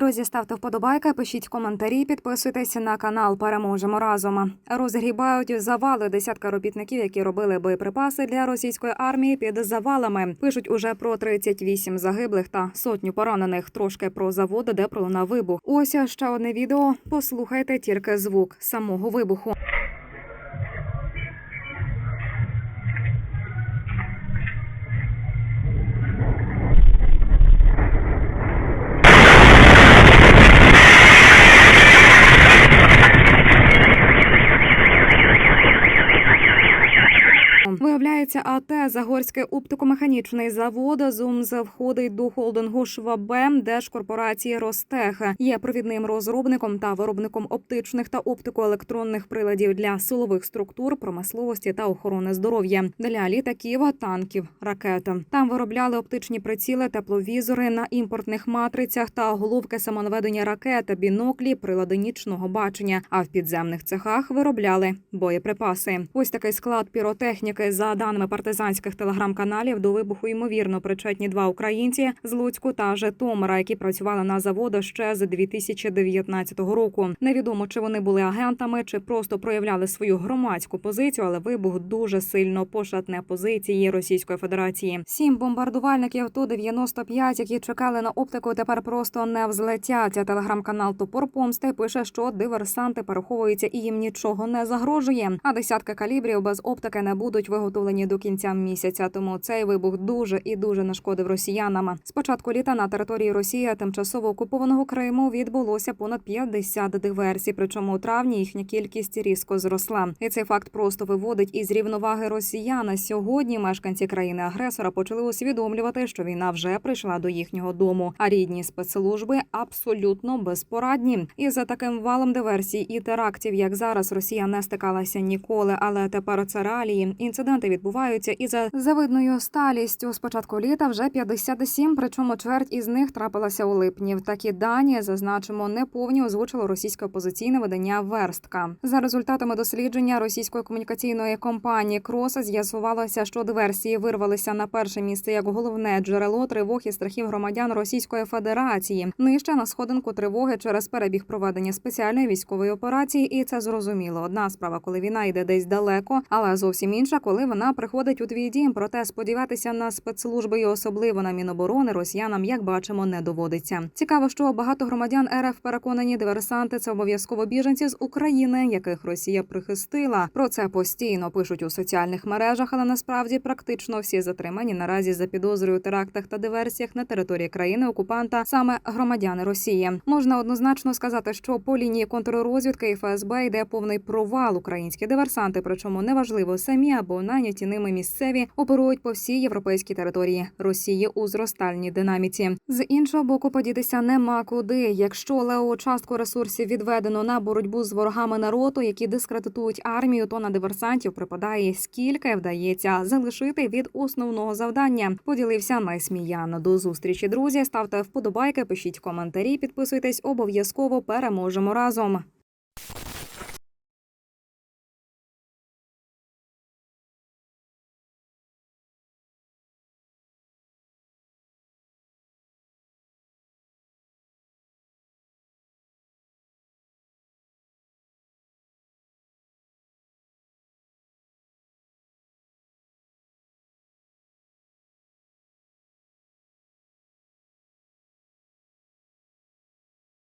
Друзі, ставте вподобайки, пишіть коментарі, підписуйтесь на канал. Переможемо разом. Розгрібають завали десятка робітників, які робили боєприпаси для російської армії під завалами. Пишуть уже про 38 загиблих та сотню поранених. Трошки про заводи, де пролунав вибух. Ось ще одне відео. Послухайте тільки звук самого вибуху. АТ Загорський оптикомеханічний завод ЗУМЗ входить до холдингу Швабем Держкорпорації Ростех. Є провідним розробником та виробником оптичних та оптикоелектронних приладів для силових структур, промисловості та охорони здоров'я для літаків, танків, ракет. Там виробляли оптичні приціли, тепловізори на імпортних матрицях та головки самонаведення ракет, біноклі, прилади нічного бачення. А в підземних цехах виробляли боєприпаси. Ось такий склад піротехніки. За даними партизанських телеграм-каналів, до вибуху ймовірно причетні два українці з Луцьку та Житомира, які працювали на заводу ще з 2019 року. Невідомо, чи вони були агентами, чи просто проявляли свою громадську позицію, але вибух дуже сильно пошатне позиції Російської Федерації. Сім бомбардувальників ту 95 які чекали на оптику, тепер просто не взлетять. Телеграм-канал Топор Помсти пише, що диверсанти переховуються і їм нічого не загрожує. А десятки калібрів без оптики не будуть виготовлені до кінця місяця. Тому цей вибух дуже і дуже нашкодив росіянам. З початку літа на території Росії тимчасово окупованого Криму відбулося понад 50 диверсій. Причому у травні їхня кількість різко зросла. І цей факт просто виводить із рівноваги росіян. Сьогодні мешканці країни-агресора почали усвідомлювати, що війна вже прийшла до їхнього дому. А рідні спецслужби абсолютно безпорадні. І за таким валом диверсій і терактів, як зараз, Росія не стикалася ніколи. Але тепер це реалії. Інциденти відбуваються і за завидною сталістю. З початку літа вже 57, причому чверть із них трапилася у липні. Такі дані зазначимо неповні озвучило російське опозиційне видання Верстка. За результатами дослідження російської комунікаційної компанії Кроса з'ясувалося, що диверсії вирвалися на перше місце як головне джерело тривог і страхів громадян Російської Федерації. Нижче на сходинку тривоги через перебіг проведення спеціальної військової операції, і це зрозуміло. Одна справа, коли війна йде десь далеко, але зовсім інша, коли вона приходить у твій дім. Проте сподіватися на спецслужби і особливо на міноборони росіянам, як бачимо, не доводиться. Цікаво, що багато громадян РФ переконані диверсанти це обов'язково біженці з України, яких Росія прихистила. Про це постійно пишуть у соціальних мережах, але насправді практично всі затримані наразі за підозрою у терактах та диверсіях на території країни окупанта саме громадяни Росії. Можна однозначно сказати, що по лінії контррозвідки і ФСБ йде повний провал. Українські диверсанти, причому неважливо самі або наняті ними місцеві, оперують по всій європейській території Росії у зростальній динаміці. З іншого боку, подітися нема куди. Якщо лео частку ресурсів відведено на боротьбу з ворогами народу, які дискредитують армію, то на диверсантів припадає скільки вдається залишити від основного завдання. Поділився найсміяно. До зустрічі, друзі. Ставте вподобайки, пишіть коментарі, підписуйтесь обов'язково. Переможемо разом.